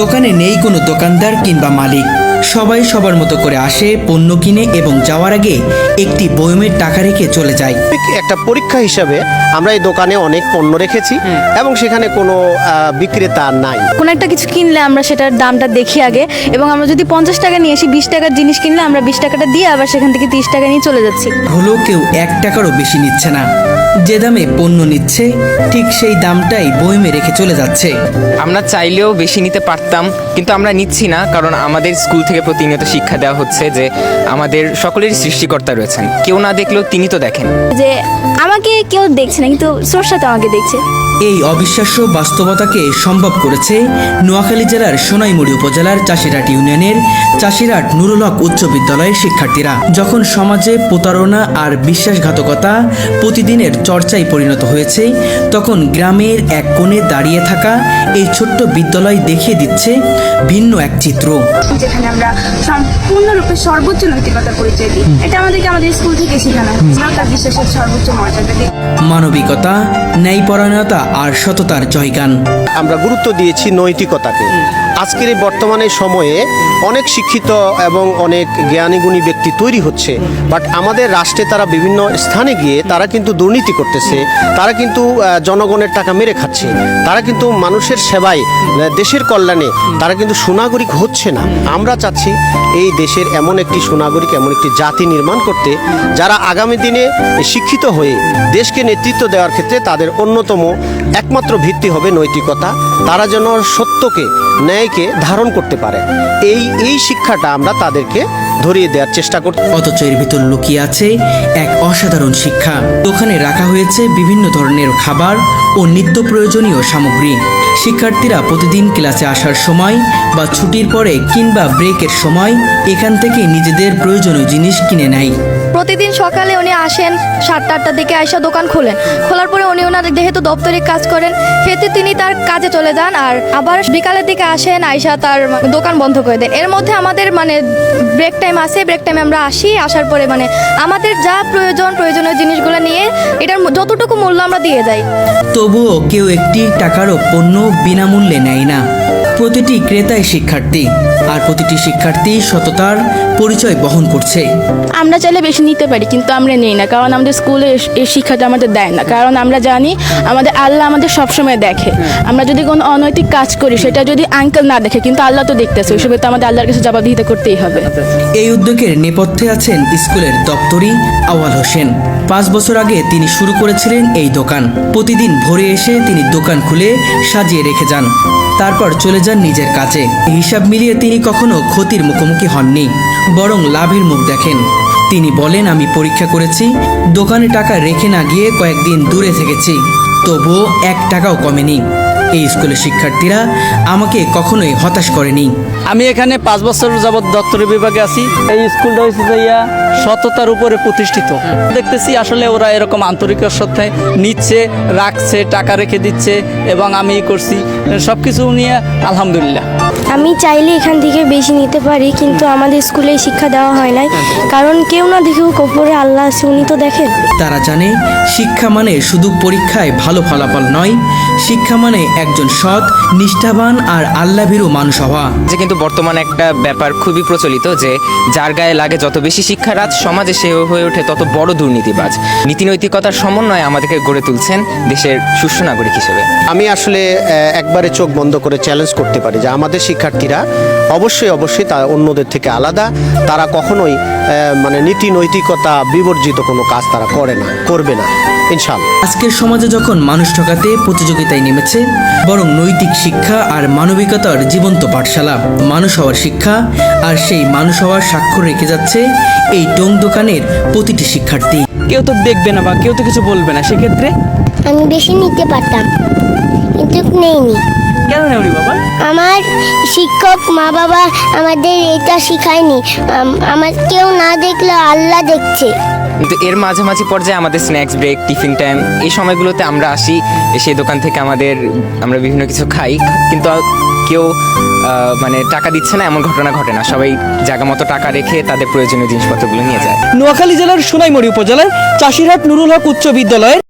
দোকানে নেই কোনো দোকানদার কিংবা মালিক। সবাই সবার মতো করে আসে, পণ্য কিনে এবং যাওয়ার আগে একটি বয়মের টাকা রেখে চলে যায়। একটা পরীক্ষা হিসাবে আমরা এই দোকানে অনেক পণ্য রেখেছি এবং সেখানে কোনো বিক্রেতা নাই। কোনো একটা কিছু কিনলে আমরা সেটার দামটা দেখি আগে এবং আমরা যদি পঞ্চাশ টাকা নিয়ে আসি বিশ টাকার জিনিস কিনলে আমরা বিশ টাকাটা দিয়ে আবার সেখান থেকে তিরিশ টাকা নিয়ে চলে যাচ্ছি। হলেও কেউ এক টাকারও বেশি নিচ্ছে না। যে দামে পণ্য নিচ্ছে ঠিক সেই দামটাই বয়মে রেখে চলে যাচ্ছে। আমরা চাইলেও বেশি নিতে পারতাম কিন্তু আমরা নিচ্ছি না কারণ আমাদের স্কুল থেকে প্রতিনিয়ত শিক্ষা দেওয়া হচ্ছে যে আমাদের সকলেরই সৃষ্টিকর্তা রয়েছেন। কেউ না দেখলেও তিনি তো দেখেন। যে আমাকে কেউ দেখছে না কিন্তু স্রষ্টা তো আমাকে দেখছে। এই অবিশ্বাস্য বাস্তবতাকে সম্ভব করেছে নোয়াখালী জেলার সোনাইমুড়ি উপজেলার চাষিরহাট ইউনিয়নের চাষিরহাট নুরুলক উচ্চ বিদ্যালয়ের শিক্ষার্থীরা যখন সমাজে প্রতারণা আর বিশ্বাসঘাতকতা প্রতিদিনের চর্চায় পরিণত হয়েছে তখন গ্রামের এক কোণে দাঁড়িয়ে থাকা এই ছোট্ট বিদ্যালয় দেখিয়ে দিচ্ছে ভিন্ন এক চিত্র। যেখানে আমরা সম্পূর্ণরূপে সর্বোচ্চ নৈতিকতা পরিচয় দিই। এটা আমাদেরকে আমাদের স্কুল থেকে শেখানো বিশ্বাসের সর্বোচ্চ মর্যাদা দিই। মানবিকতা, ন্যায়পরায়ণতা আর সততার জয়গান। আমরা গুরুত্ব দিয়েছি নৈতিকতাকে। আজকের এই বর্তমানে সময়ে অনেক শিক্ষিত এবং অনেক জ্ঞানীগুণী ব্যক্তি তৈরি হচ্ছে বাট আমাদের রাষ্ট্রে তারা বিভিন্ন স্থানে গিয়ে তারা কিন্তু দুর্নীতি করতেছে, তারা কিন্তু জনগণের টাকা মেরে খাচ্ছে, তারা কিন্তু মানুষের সেবায় দেশের কল্যাণে তারা কিন্তু সুনাগরিক হচ্ছে না। আমরা চাচ্ছি এই দেশের এমন একটি সুনাগরিক, এমন একটি জাতি নির্মাণ করতে, যারা আগামী দিনে শিক্ষিত হয়ে দেশকে নেতৃত্ব দেওয়ার ক্ষেত্রে তাদের অন্যতম একমাত্র ভিত্তি হবে নৈতিকতা। তারা যেন সত্যকে, ন্যায়কে ধারণ করতে পারে। এই এই শিক্ষাটা আমরা তাদেরকে ধরিয়ে দেওয়ার চেষ্টা করতে অথচ এর ভিতর লুকিয়ে আছে এক অসাধারণ শিক্ষা। দোকানে রাখা হয়েছে বিভিন্ন ধরনের খাবার ও নিত্য প্রয়োজনীয় সামগ্রী। শিক্ষার্থীরা প্রতিদিন ক্লাসে আসার সময় বা ছুটির পরে কিংবা ব্রেকের সময় এখান থেকে নিজেদের প্রয়োজনীয় জিনিস কিনে নেয়। প্রতিদিন সকালে উনি আসেন, সাতটা আটটার দিকে আইসা দোকান খোলেন। খোলার পরে উনি ওনার যেহেতু দপ্তরে কাজ করেন, সেহেতু তিনি তার কাজে চলে যান আর আবার বিকালের দিকে আসেন, আইসা তার দোকান বন্ধ করে দেন। এর মধ্যে আমাদের মানে ব্রেক টাইম আছে ব্রেক টাইমে আমরা আসি, আসার পরে মানে আমাদের যা প্রয়োজন, প্রয়োজনীয় জিনিসগুলো নিয়ে এটার যতটুকু মূল্য আমরা দিয়ে যাই। তবুও কেউ একটি টাকারও পণ্য বিনামূল্যে নেয় না। প্রতিটি ক্রেতাই শিক্ষার্থী আর প্রতিটি শিক্ষার্থী সততার পরিচয় বহন করছে। আমরা চাইলে বেশি নিতে পারি কিন্তু আমরা নেই না কারণ আমাদের স্কুলে এই শিক্ষাটা আমাদের দেয় না। কারণ আমরা জানি আমাদের আল্লাহ আমাদের সবসময় দেখে। আমরা যদি কোনো অনৈতিক কাজ করি সেটা যদি আঙ্কেল না দেখে কিন্তু আল্লাহ তো দেখতেছে ওইসবে তো আমাদের আল্লাহর কাছে জবাবদিহিতা করতেই হবে। এই উদ্যোগের নেপথ্যে আছেন স্কুলের দপ্তরি আওয়াল হোসেন। পাঁচ বছর আগে তিনি শুরু করেছিলেন এই দোকান। প্রতিদিন ভোরে এসে তিনি দোকান খুলে সাজিয়ে রেখে যান। তারপর চলে যান নিজের কাজে হিসাব মিলিয়ে তিনি কখনো ক্ষতির মুখোমুখি হননি, বরং লাভের মুখ দেখেন। তিনি বলেন, আমি পরীক্ষা করেছি, দোকানে টাকা রেখে না গিয়ে কয়েকদিন দূরে থেকেছি, তবুও এক টাকাও কমেনি। এই স্কুলের শিক্ষার্থীরা আমাকে কখনোই হতাশ করেনি। আমি এখানে পাঁচ বছর যাবৎ দপ্তরি বিভাগে আছি। এই স্কুলটা হয়েছে যে ইয়া সততার উপরে প্রতিষ্ঠিত। দেখতেছি আসলে ওরা এরকম আন্তরিকের সাথে নিচ্ছে রাখছে টাকা রেখে দিচ্ছে এবং আমি করছি। সব কিছু নিয়ে আলহামদুলিল্লাহ। আমি চাইলে এখান থেকে বেশি নিতে পারি কিন্তু আমাদের স্কুলে এই শিক্ষা দেওয়া হয় নাই। কারণ কেউ না দেখেও কপরে আল্লাহ আছে উনি তো দেখেন। তারা জানে শিক্ষা মানে শুধু পরীক্ষায় ভালো ফলাফল নয় শিক্ষা মানে একজন সৎ নিষ্ঠাবান আর আল্লাভীরু মানুষ হওয়া যে কিন্তু বর্তমান একটা ব্যাপার খুবই প্রচলিত যে যার গায়ে লাগে যত বেশি শিক্ষা শিক্ষারাজ সমাজে সে হয়ে ওঠে তত বড় দুর্নীতিবাজ। নীতি নৈতিকতার সমন্বয়ে আমাদেরকে গড়ে তুলছেন দেশের সুষ্ঠু নাগরিক হিসেবে। আমি আসলে একবারে চোখ বন্ধ করে চ্যালেঞ্জ করতে পারি যে আমাদের শিক্ষার্থীরা অবশ্যই অবশ্যই তা অন্যদের থেকে আলাদা। তারা কখনোই মানে নীতি নৈতিকতা বিবর্জিত কোনো কাজ তারা করে না করবে না ইনশাল্লাহ আজকের সমাজে যখন মানুষ ঠকাতে প্রতিযোগিতায় নেমেছে বরং নৈতিক শিক্ষা আর মানবিকতার জীবন্ত পাঠশালা মানুষ হওয়ার শিক্ষা আর সেই মানুষ হওয়ার স্বাক্ষর রেখে যাচ্ছে এই টং দোকানের প্রতিটি শিক্ষার্থী। কেউ তো দেখবে না বা কেউ তো কিছু বলবে না সেক্ষেত্রে? আমি বেশি নিতে পারতাম কিন্তু নেইনি। কেন নেওনি বাবা? আমার শিক্ষক মা বাবা আমাদের এটা শিখায়নি। আম- আমার কেউ না দেখলে আল্লাহ দেখছে। কিন্তু এর মাঝামাঝি পর্যায়ে আমাদের স্ন্যাক্স ব্রেক টিফিন টাইম এই সময়গুলোতে আমরা আসি সেই দোকান থেকে আমাদের আমরা বিভিন্ন কিছু খাই কিন্তু কেউ আহ, মানে টাকা দিচ্ছে না এমন ঘটনা ঘটে না। সবাই জায়গা মতো টাকা রেখে তাদের প্রয়োজনীয় জিনিসপত্রগুলো নিয়ে যায়। নোয়াখালী জেলার সোনাইমুড়ি উপজেলার চাষিরহাট নুরুল হক উচ্চ বিদ্যালয়ের